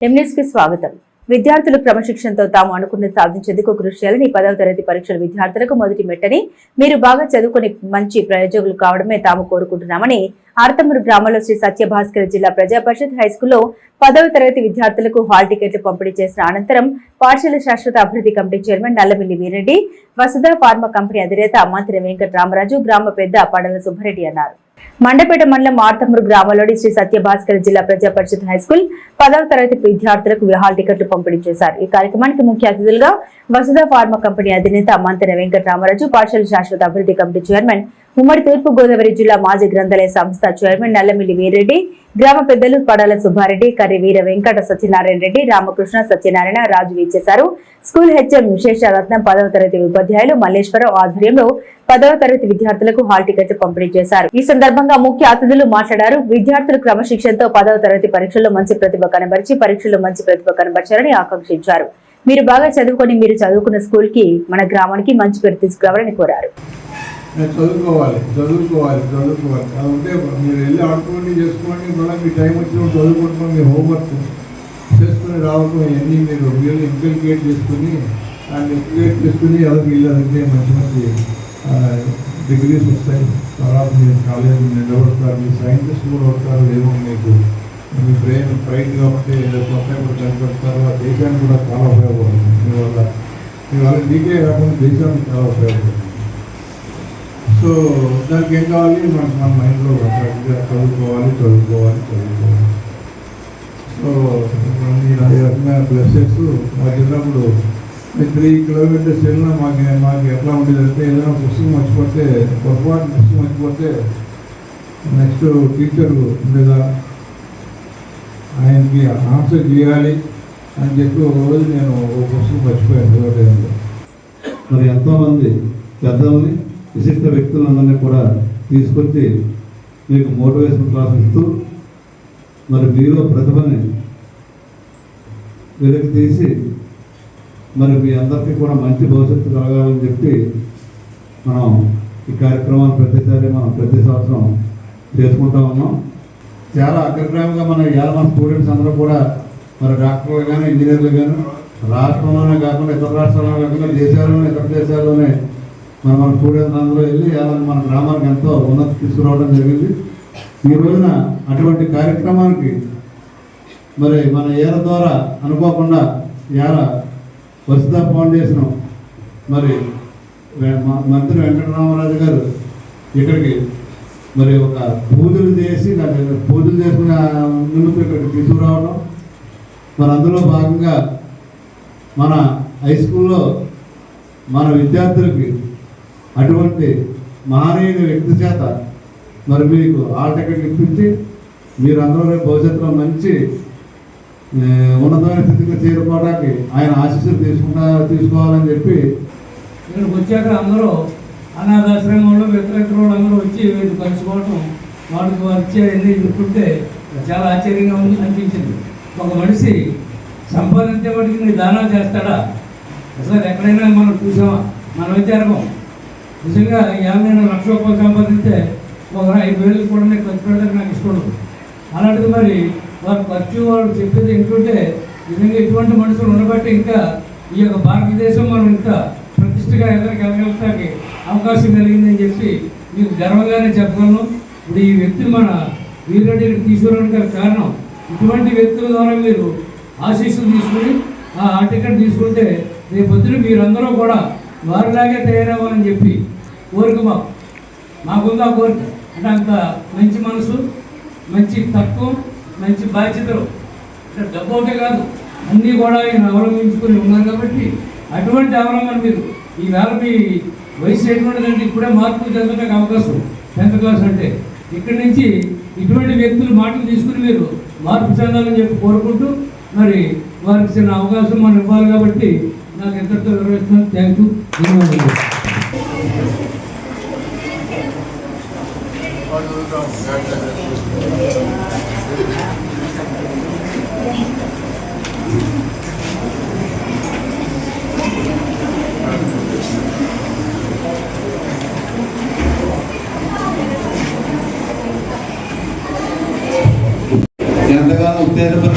స్వాగతం. విద్యార్థులు క్రమశిక్షణతో తాము అనుకున్నది సాధించేందుకు కృషి చేయాలని పదవ తరగతి పరీక్షల విద్యార్థులకు మొదటి మెట్టని మీరు బాగా చదువుకుని మంచి ప్రయోజకులు కావడమే తాము కోరుకుంటున్నామని ఆర్తమూరు గ్రామంలో శ్రీ సత్యభాస్కర్ జిల్లా ప్రజా పరిషత్ హైస్కూల్లో పదవ తరగతి విద్యార్థులకు హాల్ టికెట్లు పంపిణీ చేసిన అనంతరం పాఠశాల శాశ్వత అభివృద్ధి committee chairman Nallamilli Veereddy Vasudha pharma company అధినేత మంత్రి వెంకట రామరాజు గ్రామ పెద్ద పడల సుబ్బారెడ్డి అన్నారు. మండపేట మండలం ఆర్తమూరు గ్రామంలోని శ్రీ సత్యభాస్కర్ జిల్లా ప్రజా పరిషత్ హైస్కూల్ పదవ తరగతి విద్యార్థులకు విహాల్ టికెట్లు పంపిణీ చేశారు. ఈ కార్యక్రమానికి ముఖ్య అతిథులుగా వసుధ ఫార్మా కంపెనీ అధినేత మంతెన వెంకటరామరాజు పాఠశాల శాశ్వత అభివృద్ధి కమిటీ చైర్మన్ ఉమ్మడి తూర్పు గోదావరి జిల్లా మాజీ గ్రంథాలయ సంస్థ చైర్మన్ నల్లమిల్లి వీరెడ్డి గ్రామ పెద్దలు పడాల సుబ్బారెడ్డి కర్రి వీర వెంకట సత్యనారాయణ రెడ్డి రామకృష్ణ సత్యనారాయణ రాజు ఇచ్చేశారు స్కూల్ హెచ్ఎం విశేష రత్నం పదవ తరగతి ఉపాధ్యాయులు మల్లేశ్వరరావు ఆధ్వర్యంలో పదవ తరగతి విద్యార్థులకు హాల్ టికెట్లు పంపిణీ చేశారు. ఈ సందర్భంగా ముఖ్య అతిథులు మాట్లాడారు. విద్యార్థులు క్రమశిక్షణతో పదవ తరగతి పరీక్షల్లో మంచి ప్రతిభ కనబరిచి పరీక్షల్లో మంచి ప్రతిభ కనబర్చారని ఆకాంక్షించారు. మీరు బాగా చదువుకొని మీరు చదువుకున్న స్కూల్కి మన గ్రామానికి మంచి పేరు తీసుకురావాలని కోరారు. చదువుకోవాలి చదువుకోవాలి చదువుకోవాలి. అది ఉంటే మీరు వెళ్ళి ఆడుకోండి చేసుకోండి. మళ్ళీ మీ టైం వచ్చినప్పుడు చదువుకుంటున్నాం మీ హోంవర్క్ చేసుకుని రావడం ఇవన్నీ మీరు మీరు ఇంకల్కేట్ చేసుకుని దాన్ని ఇంకల్కేట్ చేసుకుని ఎవరికి వెళ్ళాలంటే మంచి మంచి డిగ్రీస్ వస్తాయి. తర్వాత మీరు కాలేజ్ నిలబడతారు మీ సైంటిస్ట్ కూడా వస్తారు ఏమో మీకు మీ బ్రెయిన్ బ్రైట్ కాబట్టి కొత్త కూడా కనిపెడతారు. ఆ దేశానికి కూడా చాలా ఉపయోగపడుతుంది. మీ వల్ల మీ వల్ల మీకే కాకుండా దేశానికి చాలా ఉపయోగపడుతుంది. సో దానికి ఏం కావాలి? మనకు మన మైండ్లో కరెక్ట్గా చదువుకోవాలి చదువుకోవాలి చదువుకోవాలి. సో నేను ఈ రకమైన ప్లేసెస్ మాకు వెళ్ళినప్పుడు త్రీ కిలోమీటర్స్ వెళ్ళినా మాకు మాకు ఎట్లా ఉండేదంటే ఏదైనా పుస్తకం మర్చిపోతే పొరపాటు పుస్తకం మర్చిపోతే నెక్స్ట్ టీచర్ ఉండేదా? ఆయనకి ఆన్సర్ చేయాలి అని చెప్పి ఒక రోజు నేను ఒక పుస్తకం మర్చిపోయాను. మరి ఎంతోమంది పెద్దల్ని విశిష్ట వ్యక్తులందరినీ కూడా తీసుకొచ్చి మీకు మోటివేషన్ క్లాస్ ఇస్తూ మరి మీలో ప్రతిభని వెలికి తీసి మరి మీ అందరికీ కూడా మంచి భవిష్యత్తు కలగాలని చెప్పి మనం ఈ కార్యక్రమాన్ని ప్రతిసారి మనం ప్రతి సంవత్సరం చేసుకుంటా ఉన్నాం. చాలా అగ్రగ్రామంగా మన ఇవాళ మన స్టూడెంట్స్ అందరూ కూడా మరి డాక్టర్లు కానీ ఇంజనీర్లు కానీ రాష్ట్రంలోనే కాకుండా ఇతర రాష్ట్రాల్లో కాకుండా దేశాల్లోనే ఇతర దేశాల్లోనే మన మన స్టూడెంట్స్ వెళ్ళి వాళ్ళని మన గ్రామానికి ఎంతో ఉన్నతి తీసుకురావడం జరిగింది. ఈ రోజున అటువంటి కార్యక్రమానికి మరి మన ఏర ద్వారా అనుకోకుండా ఏర వసుధ ఫౌండేషన్ మరి మంత్రి వెంకటరామరాజు గారు ఇక్కడికి మరి ఒక పూజలు చేసి దాన్ని పూజలు చేసిన నిమిత్తం ఇక్కడికి తీసుకురావడం. మరి అందులో భాగంగా మన హై స్కూల్లో మన విద్యార్థులకి అటువంటి మహనీయుని వ్యక్తి చేత మరి మీకు ఆల్ టికెట్ ఇప్పించి మీరు అందరూ రేపు భవిష్యత్తులో మంచి ఉన్నతమైన స్థితికి చేరుకోవడానికి ఆయన ఆశీస్సులు తీసుకుంటా తీసుకోవాలని చెప్పి ఇక్కడికి వచ్చాక అందరూ అనాథాశ్రమంలో వ్యతిరేక అందరూ వచ్చి వీళ్ళు కలుసుకోవటం వాళ్ళకి వారు ఇచ్చే అన్ని చాలా ఆశ్చర్యంగా ఉంది అనిపించింది. ఒక మనిషి సంపాదించేవాడికి నీ దానాలు చేస్తాడా? అసలు ఎక్కడైనా మనం చూసామా? మన విద్యార్థం నిజంగా యాభై లక్ష రూపాయలు సంపాదిస్తే ఒక ఐదు వేలు కూడా నేను ఖర్చు పెడతాను నాకు ఇష్టం అలాంటిది మరి వారు ఖర్చు వాళ్ళు చెప్పేది వింటుంటే నిజంగా ఇటువంటి మనుషులు ఉండబట్టి ఇంకా ఈ యొక్క భారతదేశం మనం ఇంకా ప్రతిష్టగా ఎదురికి వెళ్ళగలటానికి అవకాశం కలిగిందని చెప్పి మీకు గర్వంగానే చెప్పగలను. ఇప్పుడు ఈ వ్యక్తి మన వీరెడ్డి తీసుకోవడానికి కారణం ఇటువంటి వ్యక్తుల ద్వారా మీరు ఆశీస్సులు తీసుకుని ఆ టికెట్ తీసుకుంటే రేపొద్దున మీరందరూ కూడా వారిలాగే తయారవ్వాలని చెప్పి కోరిక మాకు. మాకుందా కోరిక? అంటే అంత మంచి మనసు మంచి తత్వం మంచి బాధ్యతలు. అంటే డబ్బు ఒకటే కాదు అన్నీ కూడా ఆయన అవలంబించుకొని ఉన్నారు కాబట్టి అటువంటి అవలంబన మీరు ఈ మీ వయసు ఎటువంటిదంటే ఇప్పుడే మార్పులు చెందడానికి అవకాశం. టెన్త్ క్లాస్ అంటే ఇక్కడి నుంచి ఇటువంటి వ్యక్తులు మాటలు తీసుకుని మీరు మార్పు చెందాలని చెప్పి కోరుకుంటూ మరి వారికి చిన్న అవకాశం మనం ఇవ్వాలి కాబట్టి నాకు ఎంతటితో వివరిస్తున్నాను థ్యాంక్ యూ ధన్యవాదాలు ఎంతగానో ఉత్తేజపరిచి